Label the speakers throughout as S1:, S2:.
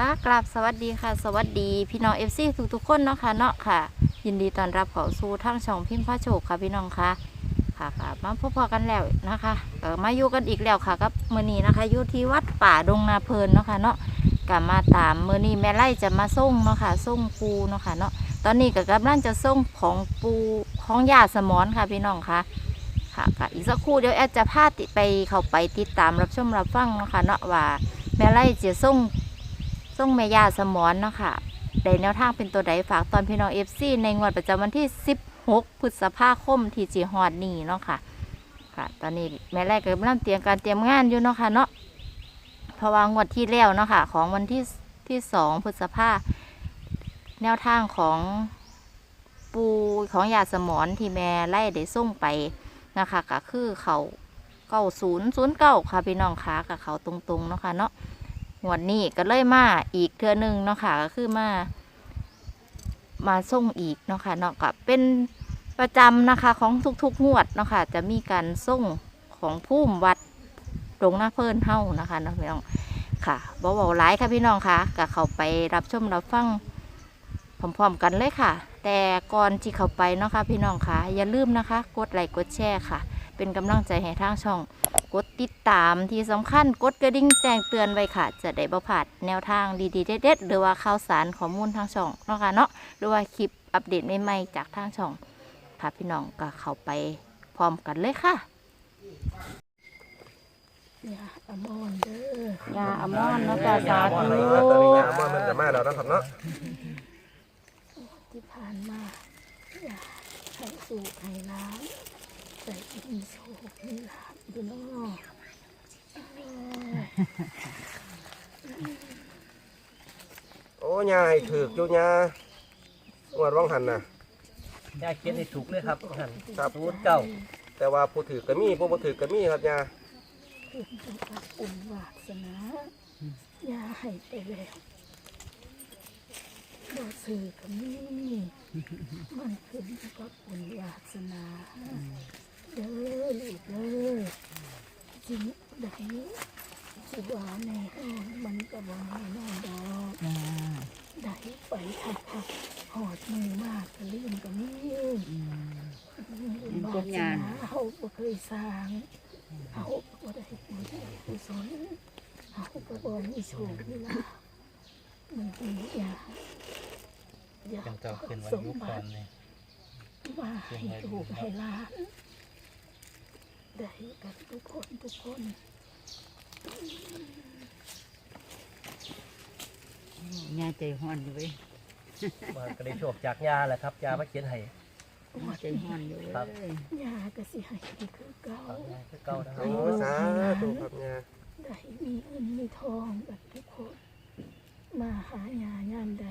S1: ค่ะกราบสวัสดีค่ะ สวัสดีพี่น้องเอฟซีทุกๆคนเนาะค่ะเนาะค่ะ ยินดีต้อนรับเข้าสู่ทางช่องพิมพ์พระโชคค่ะพี่น้องค่ะค่ะค่ะมาพบกันแล้วนะคะเออมาอยู่กันอีกแล้วค่ะกับมือนี้นะคะอยู่ที่วัดป่าดงนาเพลินเนาะค่ะเนาะกลับมาตามมือนี้แม่ไล่จะมาส่งเนาะค่ะส่งปูเนาะค่ะเนาะตอนนี้ก็กำลังจะส่งของปูของยาสมอนค่ะพี่น้องค่ะค่ะค่ะอีกสักครู่เดี๋ยวแอดจะพาติไปเข้าไปติดตามรับชมรับฟังเนาะค่ะเนาะว่าแม่ไล่จะส่ง ส่งแม่ยาสมอนเนาะค่ะได้แนวทางเป็นตัวใดฝากตอนพี่น้องเอฟซีในงวดประจำวันที่ 16 พฤษภาคมที่จีฮอดนี่เนาะค่ะ ค่ะ ตอนนี้แม่ไล่ก็กำลังเตรียมการเตรียมงานอยู่เนาะค่ะเนาะเพราะว่างวดที่แล้วเนาะค่ะ ของวันที่ที่สองพฤษภาแนวทางของปูของยาสมอนที่แม่ไล่ได้ส่งไปนะคะก็คือเขาเก้าศูนย์ศูนย์เก้าค่ะพี่น้องคะกับเขาตรงๆเนาะค่ะเนาะ งวดนี้ก็เลยมาอีกเทือนึงเนาะค่ะก็คือมา มาส่งอีกเนาะค่ะเนาะก็เป็นประจำนะคะของทุกๆงวดเนาะค่ะจะมีการส่งของพุ่มวัดตรงหน้าเพิ่นเฮ้านะคะเนาะพี่น้องค่ะบ่เบาหลายค่ะพี่น้องค่ะก็เข้าไปรับชมรับฟังพร้อมๆกันเลยค่ะ แต่ก่อนที่เข้าไปเนาะค่ะพี่น้องค่ะอย่าลืมนะคะ กดไลค์กดแชร์ค่ะ เป็นกำลังใจให้ทางช่อง กดติดตามที่สำคัญกดกระดิ่งแจ้งเตือนไว้ค่ะ จะได้บ่พลาดแนวทางดีๆเด็ดๆหรือว่าข่าวสารข้อมูลทางช่องเนาะค่ะเนาะหรือว่าคลิปอัปเดตใหม่ๆจากทางช่องค่ะพี่น้องก็เข้าไปพร้อมกันเลยค่ะ
S2: ยาอมอนเด้อยา
S1: อมอนเนาะจ้าสาธุ
S3: ตอนนี้ยาอมอนมันจะมาแล้วนะครับเนาะ
S2: ที่ผ่านมายาให้สู่ให้ล้าง ใส่มีโชคมีลาภอยู่เนาะเอ้ย
S3: โอ้ยาให้ถือกอยู่ยางวดว่างหันน่ะ
S4: ยาเขียนให้ถูกเลยครับท่าน
S3: ครับ
S4: ศูนย์เก้า
S3: แต่ว่าผู้ถือก็มีผู้บ่ถือก็มีครับยา
S2: ขึ้นอยู่กับบุญวาสนายาให้ไปแล้วบ่ซื้อก็มีมันขึ้นอยู่กับบุญวาสนา เด้อลูกเด้อจริงใดสิว่าแน่นอนมันก็บ่แน่นอนดอกได้ไปทักทักหอดมือมากก็ลืมก็มีบาสนาเขาบ่เคยสร้างเขาก็ได้บุญได้กุศลเขาก็บ่มีโชคนี่ล่ะมันดีอย่าอย่า
S4: จังเจ้าขึ้นวัน
S2: สม
S4: ยุค
S2: บั
S4: ก่อน
S2: ติ
S4: เลย
S2: มาให้ลูกให้หลาน ได้กันทุกคนทุกคน
S5: ยาใจห้อนอยู่เว้ย
S4: มาก็ได้โชคจากยาแหละครับยามาเขียนให้
S5: ใจห้อนอยู่เว้ย
S4: ครับ
S2: ยาก็สิให้ดีคือเก่า
S4: ครับยาคือเก่านะครั
S3: โอ้
S4: บ
S3: สาธุครับยา
S2: ได้มีเงินมีทองแบบทุกคน มาหายายามใด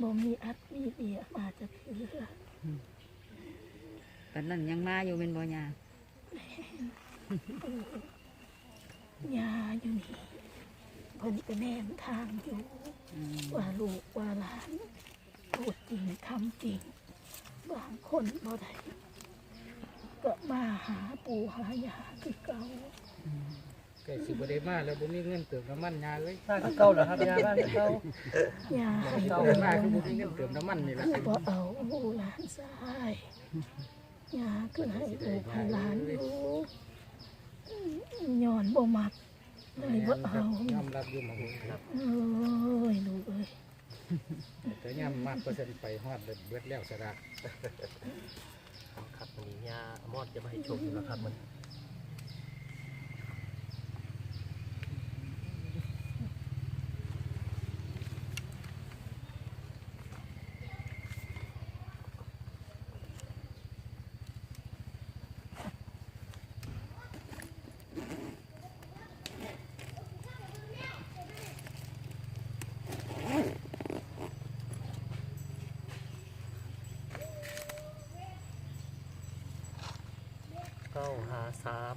S2: บ่มีอัดมีเดียมาจะเถือ
S5: ตอนนั้นยังมาอยู่เป็นบ่ยา ยา
S2: อยู่นี่เพิ่นก็แนมทางอยู่
S5: อืม
S2: ว่าลูกว่าหลานพูดจริงทำจริง บางคนบ่ได้ก็มาหาปู่หายาคือเก่า
S6: ไก่สิบได้มาแล้วบ่มีเงินเติมน้ำมันยาเลย
S4: บ้านคือเก่าเหรอครับยาบ้านคือเก่ายา
S2: ให้
S6: เติ
S2: บ่
S6: มมาคือบ่มีเงินเติมน้ำมันนี่แหละ
S2: บ่เอาลูกหลานซ้าย ยาก็ให้ลูกให้หลานอยู่ย้อนบ่มักเลยบ่เอา
S6: ยอมรับอยู่หมองนี้ครับ
S2: เอ้ยลูกเอ้ย
S6: แต่ยามมากก็จะไปฮอดเลยเบิดแล้วสระ
S4: ครับวันนี้ยามอดจะมาให้ชมอยู่แล้วครับมัน ก้าหาสาม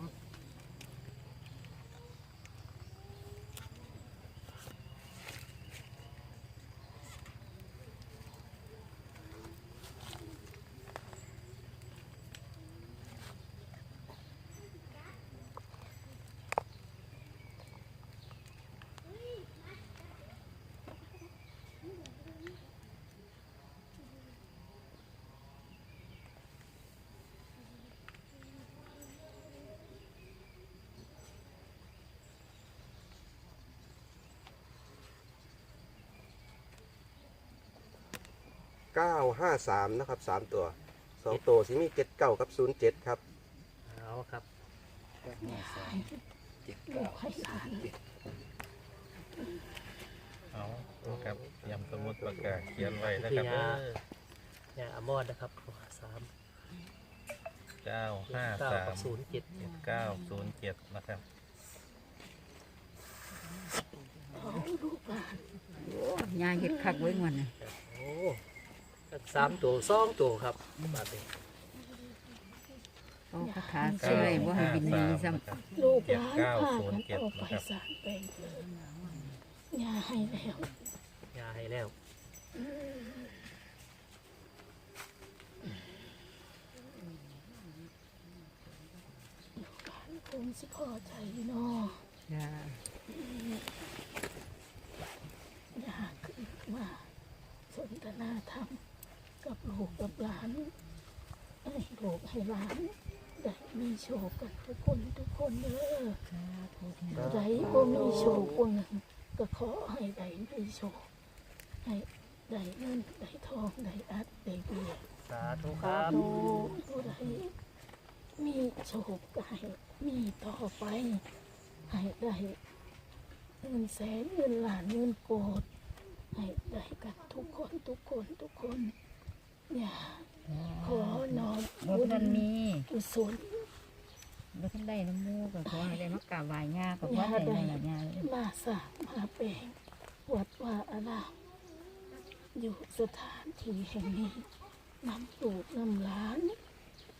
S3: เก้าห้าสามนะครับสามตัวสองตัวสิมีเจ็ดเก้ากับศูนย์เจ็ดครับ
S4: เอาครับ
S2: ลูกให้หลาน
S7: เอาครับยำสมุดปากกาเขียนไว้นะ
S4: ที่
S7: ครับ
S4: ยาญาอมอดนะครับสาม
S7: เก้าห้า
S4: เก้า
S7: สา
S4: กั
S7: ม
S4: บศูนย์เจ็ด
S7: เจ็ดเก้าศูนย์เจ็ดนะครับ
S2: ขอลูกหลาน
S5: ยาเฮ็ดคักไว้งวนน่ะ
S4: โอ้ สามตัวสองตัวครับบาทนี้
S5: เอาคาถาช่วยบ่ให้บินหนีซ้ำ
S7: นะครับ
S2: ลูกหลานพากันเอาไปสารแปลงยาให้แล้ว
S4: ยาให้แล้ว
S2: คงสิพอใจเนาะ
S5: จ้า
S2: อยากขึ้นมาสนทนาธรรมกับ ลูกกับหลานให้ลูกให้หลานได้มีโชคกันทุกคนทุกคนเด้อได้บ่มีโชคคนหนึ่งก็ขอให้ได้มีโชคให้ได้เงินได้ทองได้อัดได้เบียร์
S4: สาธุครับ
S2: ลูกผู้ใดมีโชคก็ให้มีต่อไปให้ได้เงินแสนเงินล้านเงินโกดให้ได้กันทุกคนทุกคนทุกคน อย่าขอน้อม
S5: บ่
S2: บุญ
S5: ทันมี
S2: กุศล
S5: บ่ทันได้น้ำมูกก็ขอให้ได้มากราบไหว้ย่าก็พอได้นั่นล่ะย่าเอ้ย
S2: มาสร้างมาแปลงวัดว่าอารามอยู่สถานที่แห่งนี้นำลูกนำหลาน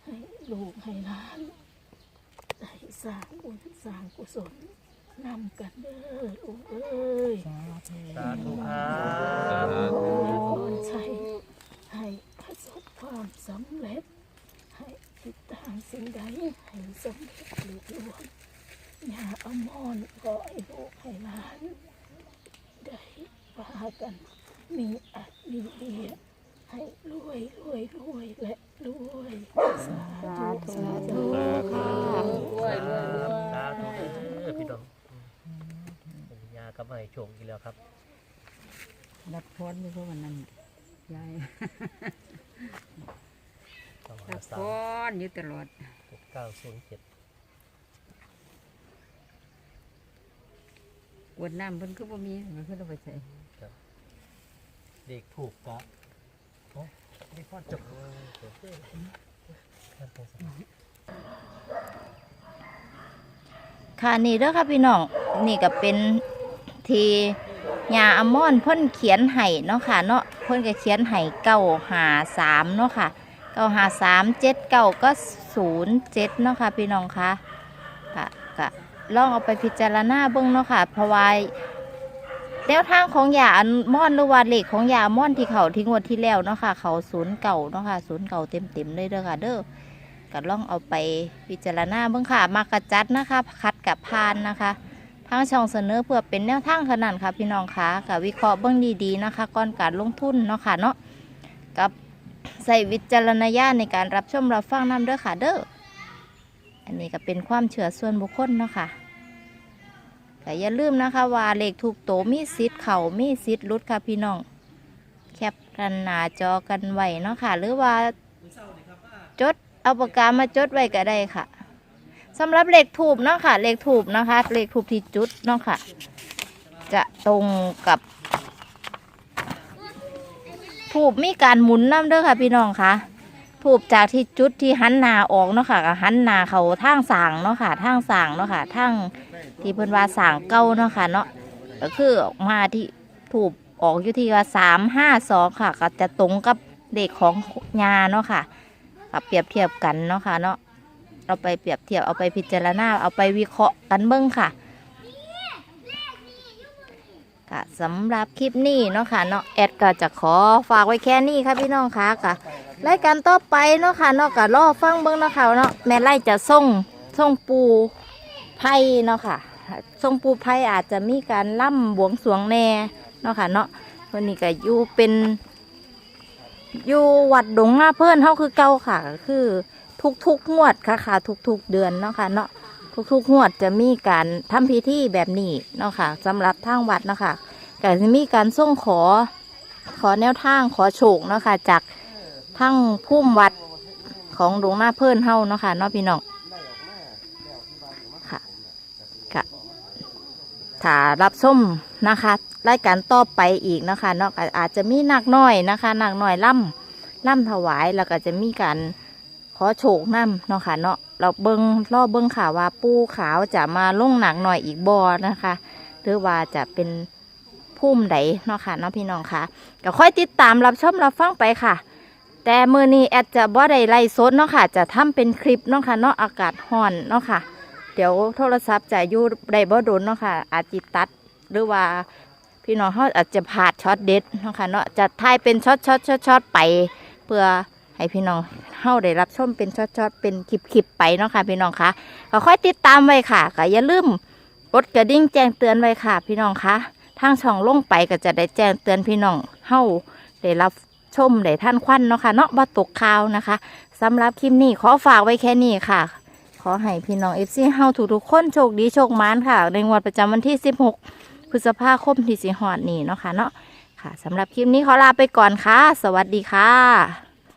S2: ให้ลูกให้หลานได้สร้างบุญสร้างกุศลนำกันเด้อลูกเอ้ย
S5: สาธุ
S4: สาธุครับ
S2: พรชัยให้ประสบ ความสำเร็จ ให้ติดตามสิ่งใดให้สำเร็จลุล่วงอย่าอมรก็ให้ลูกให้หลาน ได้พากันมีอัดมีเดียให้รวยรวยรวยและรวยสาธุสาธุ
S4: สาธุเด้อพี่น้องยาก็มาให้โชคอีกแล้วครับ
S5: รับพรอยู่เพราะวันนั้นยาย
S4: สอง
S5: รับ
S4: สา
S5: พ
S4: ม
S5: รอยู่ตลอด
S4: เจ็ดเก้าศูนย์เจ็ด
S5: กวดน้ำเพิ่นคือบ่มีมันเพิ่นเอาไปใส่
S4: เด็กถูกกะโอ้ได้พอจบครับผม
S1: ค่ะนี่เด้อค่ะพี่น้องนี่ก็เป็นทียาอมอนเพิ่นเขียนไห้เนาะค่ะเนาะเพิ่นก็เขียนไห้เก้าหาสามเนาะค่ะ เก้าหาสามเจ็ดเก้าก็ศูนย์เจ็ดเนาะค่ะพี่น้องคะค่ะก็ลองเอาไปพิจารณาเบิ่งเนาะค่ะเพราะว่าแนวทางของยาอันม่อนหรือว่าเหลขของยาอมอนที่เขาทิ้งวดที่แล้วเนาะค่ะ เขาศูนย์เก่าเนาะค่ะศูนย์เก่าเต็มเต็มๆเลยเด้อค่ะ เด้อก็ลองเอาไปพิจารณาเบื้องค่ะ มากระจัดนะคะ คัดกับพานนะคะทางช่องเสนอเพื่อเป็นแนวทางขนาดค่ะ พี่น้องคะกับวิเคราะห์เบื้องดีๆนะคะก่อนการลงทุนเนาะค่ะเนาะกับ ใส่วิจารณญาณในการรับชมรับฟังน้ำเด้อค่ะเด้อ อันนี้ก็เป็นความเชื่อส่วนบุคคลเนาะค่ะแต่อย่าลืมนะคะว่าเลขถูกโตมีสิทธิ์เข่ามีสิทธิ์หลุดค่ะพี่น้อง แคปกันหนาจอกันไว้เนาะค่ะ หรือว่าจดเอาปากกามาจดไว้ก็ได้ค่ะสำหรับเลขถูกเนาะค่ะเลขถูกนะคะเลขถูกที่จุดเนาะค่ะ จะตรงกับ ถูกมีการหมุนน้ำเด้อค่ะ พี่น้องค่ะถูกจากที่จุดที่หันนาออกเนาะค่ะหันนาเขาทางสางเนาะค่ะทางสางเนาะค่ะทางที่เพิ่นว่าสางเก้าเนาะค่ะเนาะก็คือออกมาที่ถูกออกอยู่ที่ว่าสามห้าสองค่ะ ก็จะตรงกับเลขของยาเนาะค่ะกับเปรียบเทียบกันเนาะค่ะเนาะเราไปเปรียบเทียบเอาไปพิจารณาเอาไปวิเคราะห์กันเบิ้งค่ะ ค่ะสำหรับคลิปนี้เนาะค่ะเนาะแอดก็จะขอฝากไว้แค่นี้ค่ะพี่น้องค่ะค่ะรายการต่อไปเนาะค่ะเนาะก็รอฟังเบิ้งเนาะค่ะเนาะแม่ไล่จะส่งส่งปูไพ่เนาะค่ะส่งปูไพ่อาจจะมีการล่ำบวงสรวงแน่เนาะค่ะเนาะวันนี้ก็อยู่เป็น อยู่วัดดงหน้าเพื่อนเฮาคือเก่าค่ะ คือทุกทุกๆงวดค่ะค่ะทุกทุกๆเดือนเนาะค่ะเนาะ ทุกทุกๆงวดจะมีการทำพิธีแบบนี้เนาะค่ะสำหรับทางวัดเนาะค่ะก็จะมีการส่งขอขอแนวทางขอโชคเนาะค่ะ จากทั้งพุ่มวัดของหลวงหน้าเพื่อนเฮาเนาะค่ะเนาะพี่น้องค่ะกะถ้ารับส้มนะคะรายการต่อไปอีกเนาะคะเนาะอาจจะมีหนักน้อยนะคะหนักน้อยล่ำล่ำถวายแล้วก็จะมีการ ขอโชคนํเนาะค่ะเนาะเราเบิงรอบเบิงข่าวว่าปูขาวจะมาลงหนักหน่อยอีกบอนะคะ หรือว่าจะเป็นพุ่มใดเนาะค่ะเนาะพี่น้องค่ะก็ค่อยติดตามรับชมรับฟังไปค่ะ แต่มือนี้แอดจะบ่ได้ไล่สดเนาะค่ะ จะทำเป็นคลิปเนาะค่ะเนาะอากาศร้อนเนาะค่ะ เดี๋ยวโทรศัพท์จะอยู่ได้บ่โดนเนาะค่ะ อาจจิตัดหรือว่าพี่น้องเขาอาจจะพลาดช็อตเด็ดเนาะค่ะเนาะจะถ่ายเป็นช็อตช็อตช็อตช็อตไปเพื่อ ให้พี่น้องเฮาได้รับชมเป็นช็อตช็อตเป็นคลิปคลิปไปเนาะค่ะพี่น้องคะก็ค่อยติดตามไว้ค่ะก็อย่าลืมกดกระดิ่งแจ้งเตือนไว้ค่ะ พี่น้องคะทางช่องลงไปก็จะได้แจ้งเตือนพี่น้องเฮาได้รับชมได้ท่านควันเนาะค่ะเนาะบ่ตกข่าวนะคะสำหรับคลิปนี้ขอฝากไว้แค่นี้ค่ะ ขอให้พี่น้องเอฟซีเฮาทุกๆคนโชคดีโชคมานค่ะ ในงวดประจำวันที่ 16 พฤษภาคมที่สิหอดนี่เนาะค่ะเนาะค่ะสำหรับคลิปนี้ขอลาไปก่อนค่ะ สวัสดีค่ะ